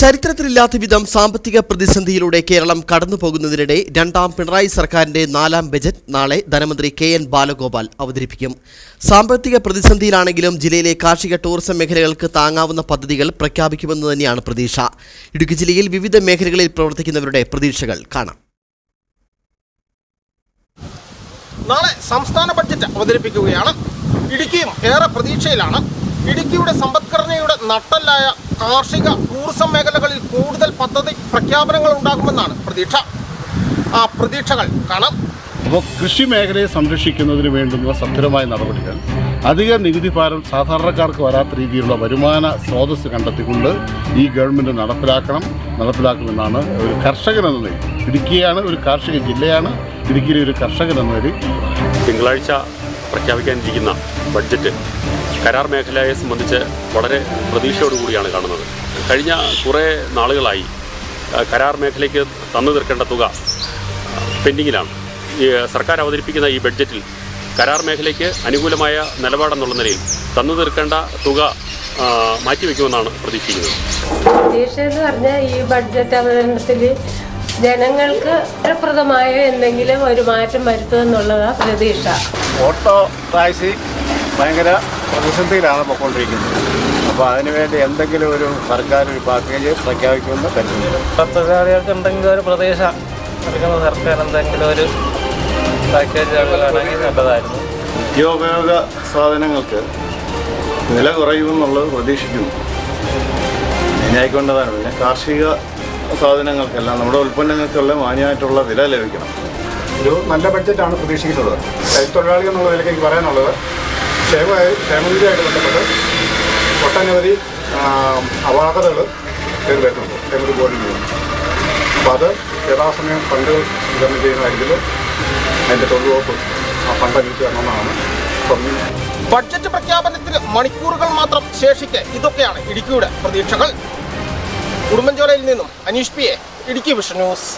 ചരിത്രത്തിലില്ലാത്ത വിധം സാമ്പത്തിക പ്രതിസന്ധിയിലൂടെ കേരളം കടന്നു പോകുന്നതിനിടെ രണ്ടാം പിണറായി സർക്കാരിന്റെ നാലാം ബജറ്റ് നാളെ ധനമന്ത്രി കെ എൻ ബാലഗോപാൽ അവതരിപ്പിക്കും. സാമ്പത്തിക പ്രതിസന്ധിയിലാണെങ്കിലും ജില്ലയിലെ കാർഷിക ടൂറിസം മേഖലകൾക്ക് താങ്ങാവുന്ന പദ്ധതികൾ പ്രഖ്യാപിക്കുമെന്ന് തന്നെയാണ് പ്രതീക്ഷ. ഇടുക്കി ജില്ലയിൽ വിവിധ മേഖലകളിൽ പ്രവർത്തിക്കുന്നവരുടെ പ്രതീക്ഷകൾ കാണാം. നാളെ സംസ്ഥാന ബഡ്ജറ്റ് അവതരിപ്പിക്കുകയാണ്. ഇടുക്കിയും ഏറെ പ്രതീക്ഷയിലാണ്. ഇടുക്കിയുടെ സമ്പദ്ഘടനയുടെ നട്ടല്ലായ കാർഷിക ടൂറിസം മേഖലകളിൽ കൂടുതൽ പദ്ധതി പ്രഖ്യാപനങ്ങൾ ഉണ്ടാകുമെന്നാണ് പ്രതീക്ഷ. ആ പ്രതീക്ഷകൾ കാണാം. അപ്പോൾ കൃഷി മേഖലയെ സംരക്ഷിക്കുന്നതിന് വേണ്ടുന്ന സ്ഥിരമായ നടപടികൾ അധിക നികുതി ഭാരം സാധാരണക്കാർക്ക് വരാത്ത രീതിയിലുള്ള വരുമാന സ്രോതസ് കണ്ടെത്തിക്കൊണ്ട് ഈ ഗവൺമെന്റ് നടപ്പിലാക്കണം നടപ്പിലാക്കുമെന്നാണ് ഒരു കർഷകൻ എന്ന നിലയിൽ ഇടുക്കിയാണ് ഒരു കാർഷിക ജില്ലയാണ് ഇടുക്കിയിലെ ഒരു കർഷകൻ എന്ന നിലയിൽ. തിങ്കളാഴ്ച പ്രഖ്യാപിക്കാനിരിക്കുന്ന ബഡ്ജറ്റ് കരാർ മേഖലയെ സംബന്ധിച്ച് വളരെ പ്രതീക്ഷയോടുകൂടിയാണ് കാണുന്നത്. കഴിഞ്ഞ കുറേ നാളുകളായി കരാർ മേഖലയ്ക്ക് തന്നു തീർക്കേണ്ട തുക പെൻഡിങ്ങിലാണ്. ഈ സർക്കാർ അവതരിപ്പിക്കുന്ന ഈ ബഡ്ജറ്റിൽ കരാർ മേഖലയ്ക്ക് അനുകൂലമായ നിലപാടെന്നുള്ള നിലയിൽ തന്നു തീർക്കേണ്ട തുക മാറ്റിവെക്കുമെന്നാണ് പ്രതീക്ഷിക്കുന്നത്. പ്രതീക്ഷ എന്ന് പറഞ്ഞാൽ ഈ ബഡ്ജറ്റ് അവതരണത്തിൽ ജനങ്ങൾക്ക് ഫലപ്രദമായ എന്തെങ്കിലും ഒരു മാറ്റം വരുത്തുമെന്നുള്ളതാണ് പ്രതീക്ഷ. ഓട്ടോ ടാക്സി ഭയങ്കര പ്രതിസന്ധിയിലാണ് പോയിക്കൊണ്ടിരിക്കുന്നത് അപ്പോൾ അതിനുവേണ്ടി എന്തെങ്കിലും ഒരു സർക്കാർ ഒരു പാക്കേജ് പ്രഖ്യാപിക്കുമെന്ന് കരുതുന്നു. എന്തെങ്കിലും ഒരു പ്രദേശം നൽകുന്ന സർക്കാർ എന്തെങ്കിലും ഒരു പാക്കേജ് ആണെങ്കിൽ നല്ലതായിരുന്നു. നിത്യോപയോഗ സാധനങ്ങൾക്ക് വില കുറയുമെന്നുള്ളത് പ്രതീക്ഷിക്കുന്നു. മെയിനായിക്കൊണ്ടതാണ്. പിന്നെ കാർഷിക സാധനങ്ങൾക്കെല്ലാം നമ്മുടെ ഉൽപ്പന്നങ്ങൾക്കുള്ള മാന്യമായിട്ടുള്ള വില ലഭിക്കണം. ഒരു നല്ല ബഡ്ജറ്റാണ് പ്രതീക്ഷിക്കുന്നത്. തൊഴിലാളി എന്നുള്ള നിലയ്ക്ക് എനിക്ക് പറയാനുള്ളത് ക്ഷേമ ക്ഷേമനിധിയായിട്ട് ബന്ധപ്പെട്ട് ഒട്ടനവധി അപാകതകൾ കയറി വരുന്നുണ്ട് ക്ഷേമനിധി ബോർഡിൽ നിന്ന് അപ്പോൾ അത് യഥാസമയം ഫണ്ടുകൾ വിതരണം ചെയ്യുന്ന കാര്യത്തിൽ അതിന്റെ തൊഴിൽ വകുപ്പ് ആ ഫണ്ട് അനുവദിച്ച് തരണമെന്നാണ് ബഡ്ജറ്റ് പ്രഖ്യാപനത്തിന് മണിക്കൂറുകൾ മാത്രം ശേഷിക്കെ ഇതൊക്കെയാണ് ഇടുക്കിയുടെ പ്രതീക്ഷകൾ. ഉടുമ്പൻചോലയിൽ നിന്നും Aneesh P Idukki vision news.